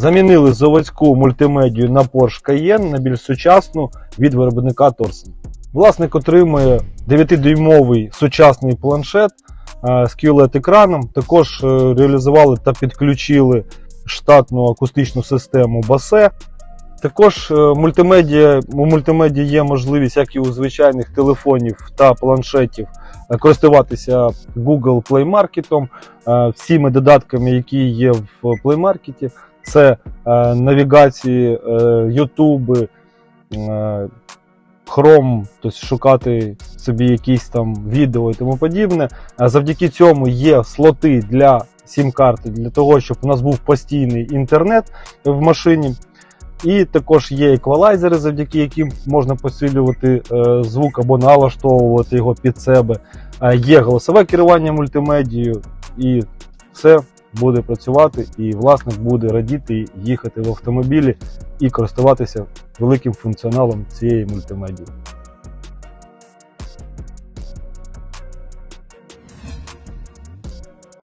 Замінили заводську мультимедію на Porsche Cayenne на більш сучасну від виробника Торсен. Власник отримує 9-дюймовий сучасний планшет е, з QLED-екраном. Також е, реалізували та підключили штатну акустичну систему Bose. Також е, мультимедіа, у мультимедії є можливість, як і у звичайних телефонів та планшетів, користуватися Google Play Market, всіми додатками, які є в Play Market. Це е, навігації, е, YouTube, е, Chrome, тобто шукати собі якісь там відео і тому подібне. Завдяки цьому є слоти для сім-карти, для того, щоб у нас був постійний інтернет в машині. І також є еквалайзери, завдяки яким можна посилювати е, звук або налаштовувати його під себе. Е, є голосове керування мультимедією, і все буде працювати, і власник буде радіти їхати в автомобілі і користуватися великим функціоналом цієї мультимедії.